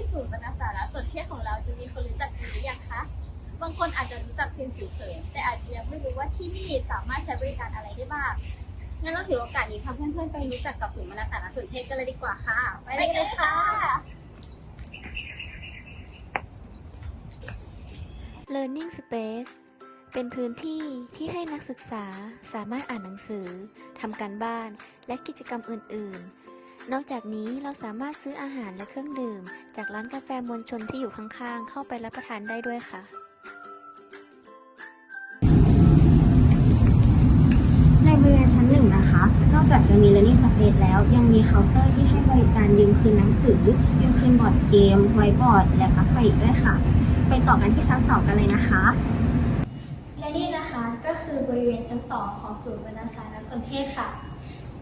ที่ศูนย์วรรณาสารสนเทศของเราจะมีคนรู้จักดีหรือยังคะ บางคนอาจจะรู้จักเพียงผิวเผินแต่อาจจะยังไม่รู้ว่าที่นี่สามารถใช้บริการอะไรได้บ้าง งั้นเราถือโอกาสนี้พาเพื่อนๆไปรู้จักกับศูนย์วรรณาสารสนเทศกันเลยดีกว่าค่ะ ไปเลยกันค่ะ Learning Space เป็นพื้นที่ที่ให้นักศึกษาสามารถอ่านหนังสือ ทำการบ้าน และกิจกรรมอื่น ๆ นอกจากนี้เราสามารถซื้ออาหารและเครื่องดื่ม จากร้านกาแฟมวลชนที่อยู่ข้างๆ เข้าไปรับประทานได้ด้วยค่ะ ในบริเวณชั้นหนึ่งนะคะ นอกจากจะมี learning space แล้ว ยังมีเคาน์เตอร์ที่ให้บริการยืมคืนหนังสือ ยืมคืนบอร์ดเกม ไวบอร์ด และปลั๊กไฟอีกด้วยค่ะ ไปต่อกันที่ชั้นสองกันเลยนะคะและนี่นะคะก็คือบริเวณชั้น2ของศูนย์บรรณสารสนเทศค่ะ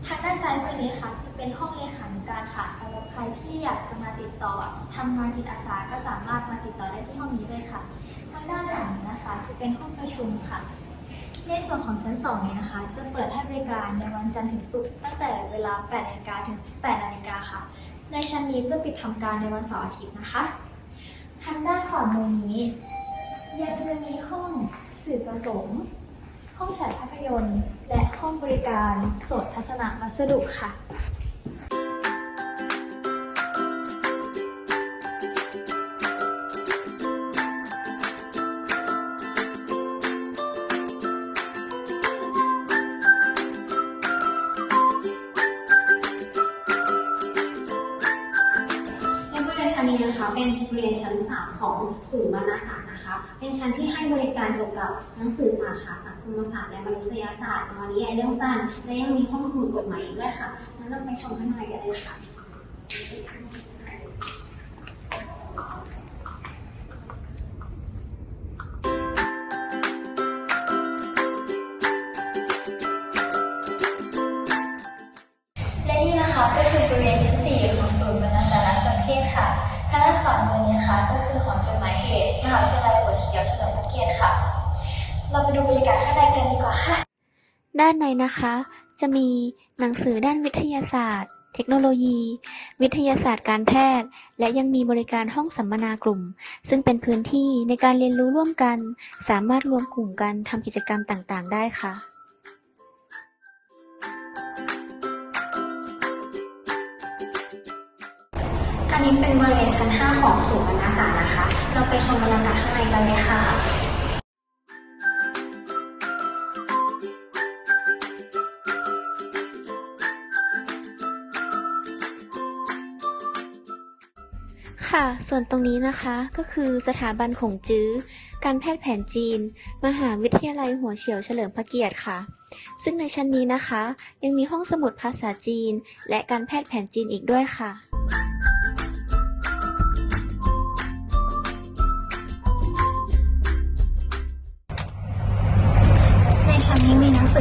ทางด้านซ้ายมือนี้ค่ะจะเป็นห้องเลขานุการค่ะสำหรับใครที่อยากจะมาติดต่อทำงานจิตอาสาก็สามารถมาติดต่อได้ที่ห้องนี้เลยค่ะ ทางด้านหลังนะคะ จะเป็นห้องประชุมค่ะ ในส่วนของชั้น2นี้นะคะ จะเปิดให้บริการในวันจันทร์ถึงศุกร์ตั้งแต่เวลา8นาฬิกาถึง 18นาฬิกาค่ะ ในชั้นนี้จะปิดทำการในวันเสาร์อาทิตย์นะคะ ทางด้านขวามือนี้ยังจะมีห้องสื่อประสงค์ ห้องฉายภาพยนตร์ และห้องบริการสดทัศนวัสดุค่ะ ชั้นนี้นะคะเป็นเรียนชั้น 3 ของศูนย์วรรณศาสตร์นะคะ เป็นชั้นที่ให้บริการเกี่ยวกับหนังสือสาขาสังคมศาสตร์และมนุษยศาสตร์นวนิยายเรื่องสั้น และยังมีห้องสมุดกฎหมายอีกด้วยค่ะงั้นเราไปชมข้างในกันเลยค่ะ มือนี้นะคะก็คือหอจดหมายเหตุมหาวิทยาลัยหัวเฉียวเฉลิมพระเกียรติค่ะ เราไปดูบรรยากาศข้างในกันดีกว่าค่ะ ด้านในนะคะ จะมีหนังสือด้านวิทยาศาสตร์ เทคโนโลยี วิทยาศาสตร์การแพทย์ และยังมีบริการห้องสัมมนากลุ่ม ซึ่งเป็นพื้นที่ในการเรียนรู้ร่วมกัน สามารถรวมกลุ่มกันทำกิจกรรมต่างๆ ได้ค่ะ อันนี้เป็นบริเวณชั้น 5 ของศูนย์บรรณศาสตร์นะคะ เราไปชมบรรยากาศข้างในกันเลยค่ะค่ะ ส่วนตรงนี้นะคะก็คือสถาบันขงจื้อ การแพทย์แผนจีน มหาวิทยาลัยหัวเฉียวเฉลิมพระเกียรติค่ะ ซึ่งในชั้นนี้นะคะ ยังมีห้องสมุดภาษาจีน และการแพทย์แผนจีนอีกด้วยค่ะ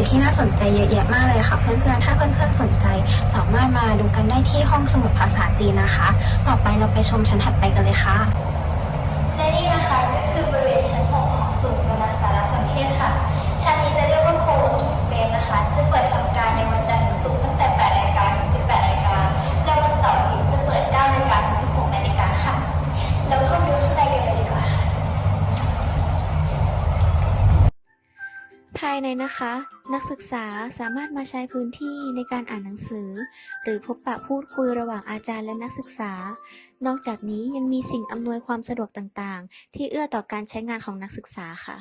ที่น่าสนใจเยอะแยะมากเลยค่ะ เพื่อนๆ ถ้าเพื่อนๆ สนใจ สามารถมาดูกันได้ที่ห้องสมุดภาษาจีนนะคะ ต่อไปเราไปชมชั้นถัดไปกันเลยค่ะและายในนะคะ นักศึกษาสามารถมาใช้พื้นที่ในการอ่านหนังสือ หรือพบปะพูดคุยระหว่างอาจารย์และนักศึกษา นอกจากนี้ยังมีสิ่งอำนวยความสะดวกต่างๆ ที่เอื้อต่อการใช้งานของนักศึกษาค่ะ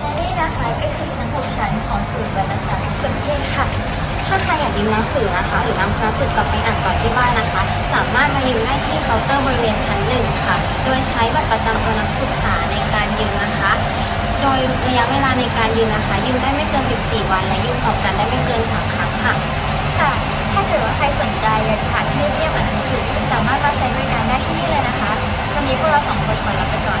และนี่นะคะก็คือทั้ง6ชั้นของศูนย์บรรณสารสนเทศค่ะ ถ้าใครอยากยืมหนังสือนะคะ หรือนำหนังสือกลับไปอ่านต่อที่บ้านนะคะ สามารถ เคาน์เตอร์บริเวณชั้นหนึ่งค่ะ โดยใช้บัตรประจำตัวนักศึกษาในการยืนนะคะ โดยระยะเวลาในการยืนนะคะ ยืนได้ไม่เกิน 14 วัน และยืนต่อกันได้ไม่เกิน 3 ครั้งค่ะ ค่ะ ถ้าเกิดว่าใครสนใจอยากจะหาที่เรียบกับหนังสือสามารถมาใช้บริการได้ที่นี่เลยนะคะวันนี้พวกเราสองคนขอลาไปก่อน